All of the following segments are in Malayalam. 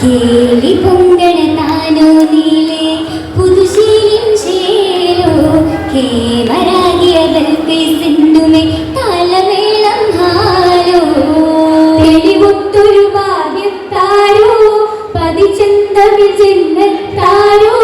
കേളി പൊങ്കണ താനോ നീളെ പുതുശീലും ചേരോ? കേവരാകിയ ബൽക്കി സിന്ധുമേ താലമേളം ഹാലോ തെളിവൊത്തൊരു ഭാഗ്യത്താരോ പതിചന്തമിൽ ജന്മത്താരോ?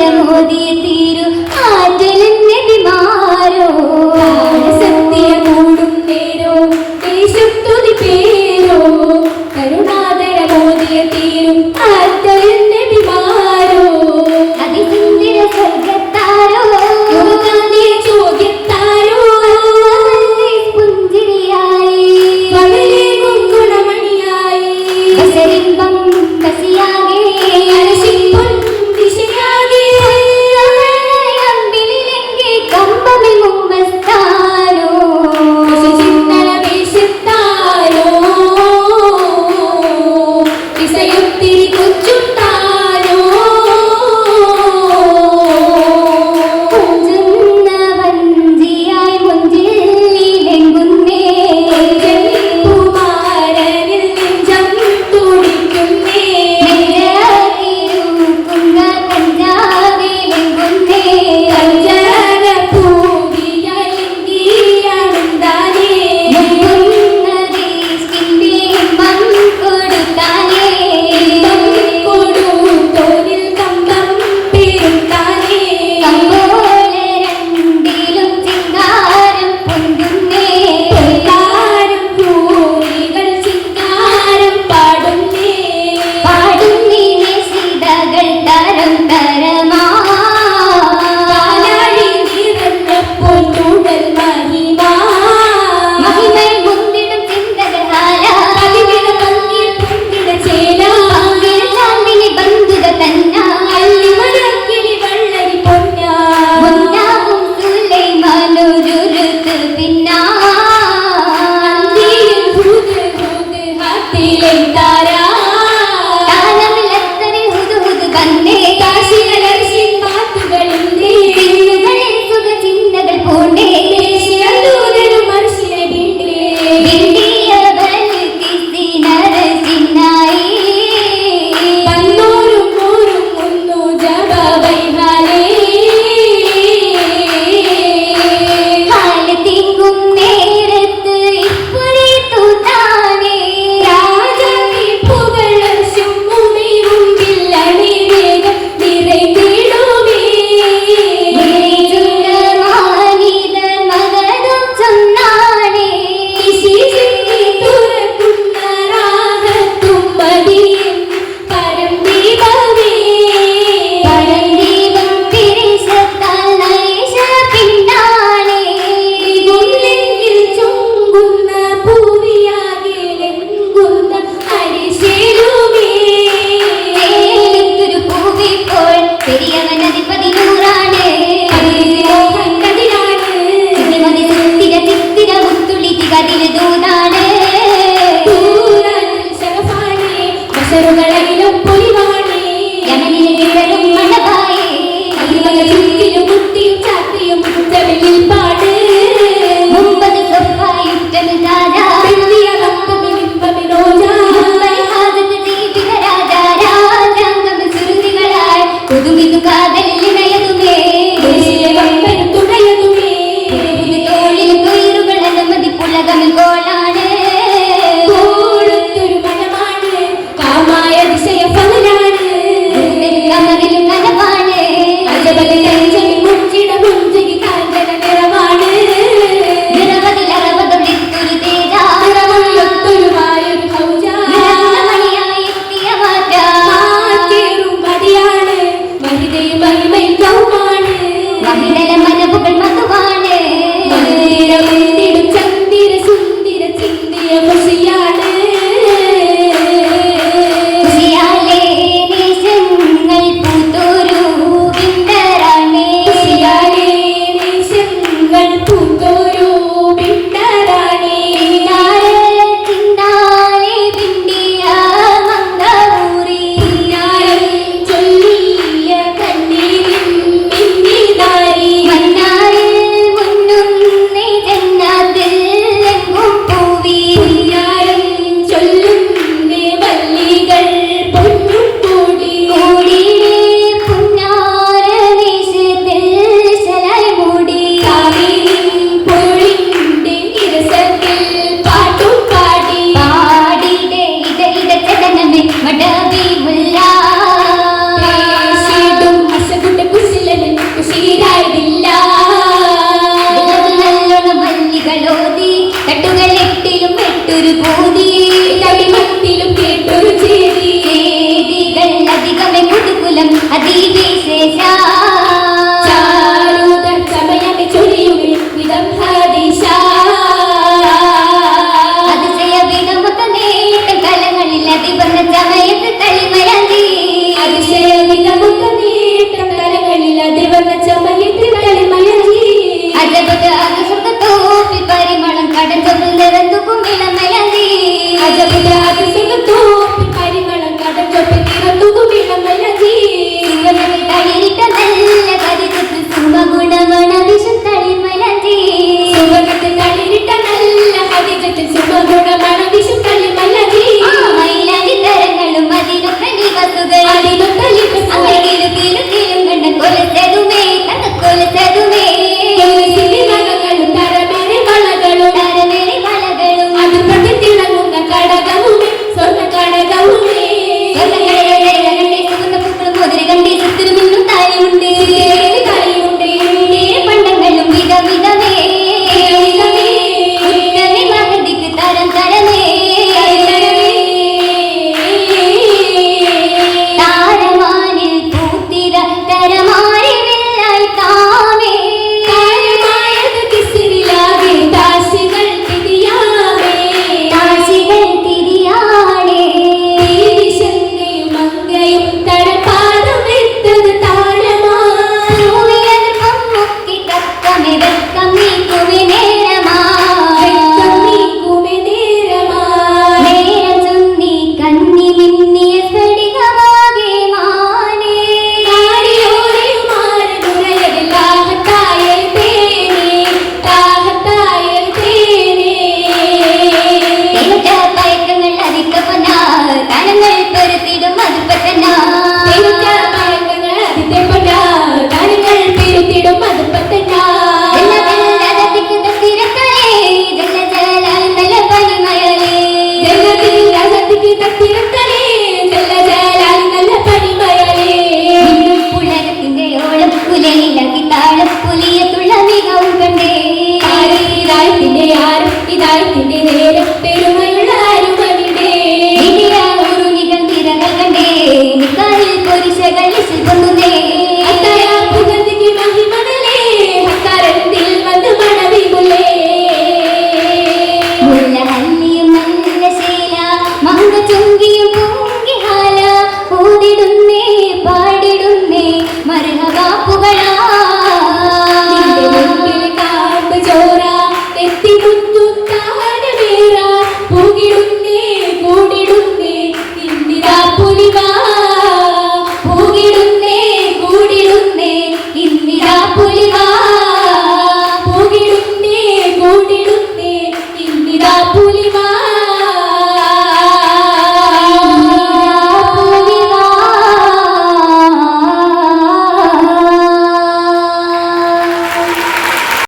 നേരം ഒതിയ തീരു. ആറ്റലൻ നബിമാരോ better